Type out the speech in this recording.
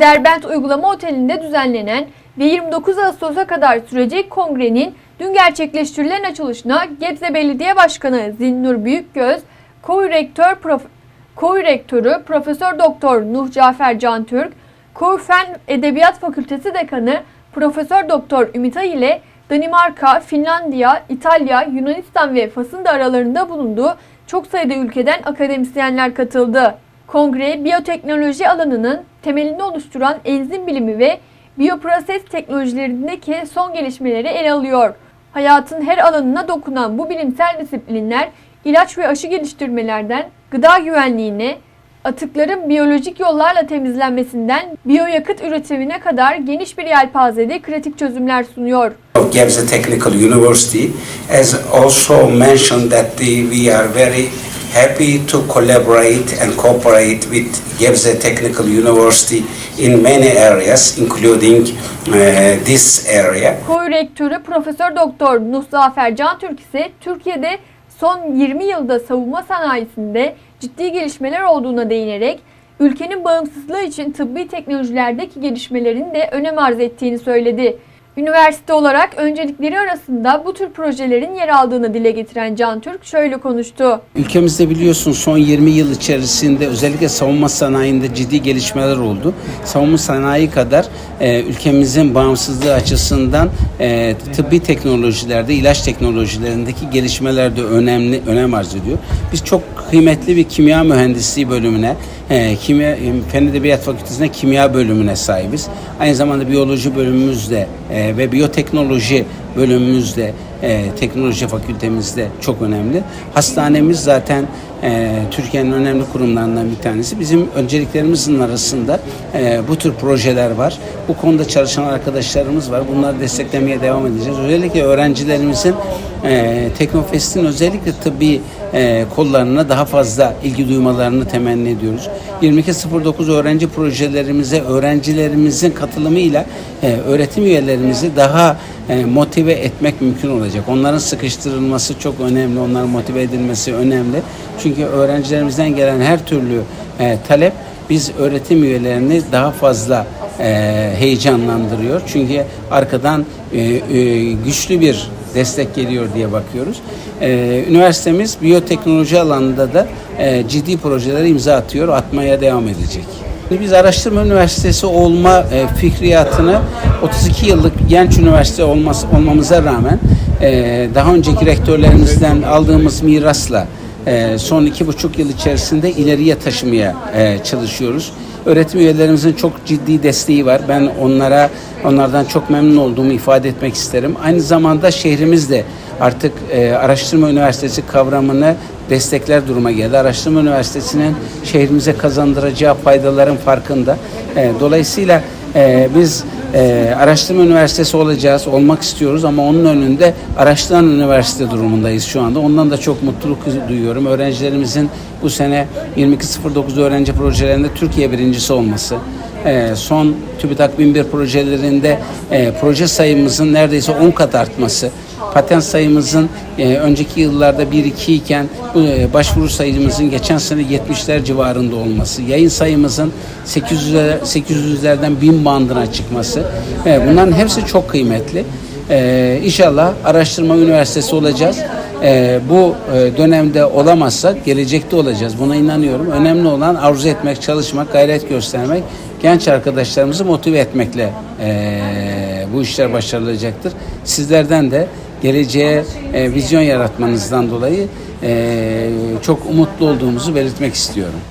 Derbent Uygulama Oteli'nde düzenlenen ve 29 Ağustos'a kadar sürecek kongrenin dün gerçekleştirilen açılışına Gebze Belediye Başkanı Zinnur Büyükgöz, Koyu Rektör Prof. Koyu Rektörü Profesör Doktor Nuh Cafer Cantürk, Koyu Fen Edebiyat Fakültesi Dekanı Profesör Doktor Ümit Ay ile Danimarka, Finlandiya, İtalya, Yunanistan ve Fas'ın da aralarında bulunduğu çok sayıda ülkeden akademisyenler katıldı. Kongre, biyoteknoloji alanının temelini oluşturan enzim bilimi ve biyoproses teknolojilerindeki son gelişmeleri ele alıyor. Hayatın her alanına dokunan bu bilimsel disiplinler ilaç ve aşı geliştirmelerden gıda güvenliğine, atıkların biyolojik yollarla temizlenmesinden biyoyakıt üretimine kadar geniş bir yelpazede kritik çözümler sunuyor. Gebze Technical University has also mentioned that the, we are very happy to collaborate and cooperate with Gebze Technical University in many areas, including uh, this area. Koyu Rektörü Profesör Doktor Nuh Zafer Cantürk ise Türkiye'de son 20 yılda savunma sanayisinde ciddi gelişmeler olduğuna değinerek ülkenin bağımsızlığı için tıbbi teknolojilerdeki gelişmelerin de önem arz ettiğini söyledi. Üniversite olarak öncelikleri arasında bu tür projelerin yer aldığını dile getiren Can Türk şöyle konuştu. Ülkemizde biliyorsun son 20 yıl içerisinde özellikle savunma sanayinde ciddi gelişmeler oldu. Savunma sanayi kadar e, ülkemizin bağımsızlığı açısından e, tıbbi teknolojilerde, ilaç teknolojilerindeki gelişmeler de önemli önem arz ediyor. Biz çok kıymetli bir kimya mühendisliği bölümüne, e, kimya Fen Edebiyat Fakültesi'ne kimya bölümüne sahibiz. Aynı zamanda biyoloji bölümümüzde e, ve biyoteknoloji bölümümüzde e, teknoloji fakültemizde çok önemli. Hastanemiz zaten e, Türkiye'nin önemli kurumlarından bir tanesi. Bizim önceliklerimizin arasında e, bu tür projeler var. Bu konuda çalışan arkadaşlarımız var. Bunları desteklemeye devam edeceğiz. Özellikle öğrencilerimizin e, Teknofest'in özellikle tıbbi e, kollarına daha fazla ilgi duymalarını temenni ediyoruz. 2209 öğrenci projelerimize öğrencilerimizin katılımıyla e, öğretim üyelerimizi daha motive etmek mümkün olacak. Onların sıkıştırılması çok önemli, onların motive edilmesi önemli. Çünkü öğrencilerimizden gelen her türlü e, talep biz öğretim üyelerini daha fazla e, heyecanlandırıyor. Çünkü arkadan e, e, güçlü bir destek geliyor diye bakıyoruz. E, üniversitemiz biyoteknoloji alanında da e, ciddi projelere imza atıyor, atmaya devam edecek. Biz araştırma üniversitesi olma e, fikriyatını 32 yıllık genç üniversite olması, olmamıza rağmen e, daha önceki rektörlerimizden aldığımız mirasla e, son iki buçuk yıl içerisinde ileriye taşımaya çalışıyoruz. Öğretim üyelerimizin çok ciddi desteği var. Ben onlara onlardan çok memnun olduğumu ifade etmek isterim. Aynı zamanda şehrimiz de artık e, araştırma üniversitesi kavramını destekler duruma geldi. Araştırma üniversitesinin şehrimize kazandıracağı faydaların farkında. E, dolayısıyla e, biz e, araştırma üniversitesi olacağız, olmak istiyoruz ama onun önünde araştıran üniversite durumundayız şu anda. Ondan da çok mutluluk duyuyorum. Öğrencilerimizin bu sene 2209 öğrenci projelerinde Türkiye birincisi olması, e, son TÜBİTAK 1001 projelerinde e, proje sayımızın neredeyse 10 kat artması, patent sayımızın e, önceki yıllarda 1-2 iken e, başvuru sayımızın geçen sene 70'ler civarında olması, yayın sayımızın 800'ler 800'lerden 1000 bandına çıkması, e, bunların hepsi çok kıymetli. E, inşallah araştırma üniversitesi olacağız. E, bu e, dönemde olamazsak gelecekte olacağız. Buna inanıyorum. Önemli olan arzu etmek, çalışmak, gayret göstermek, genç arkadaşlarımızı motive etmekle e, bu işler başarılacaktır. Sizlerden de geleceğe e, vizyon yaratmanızdan dolayı e, çok umutlu olduğumuzu belirtmek istiyorum.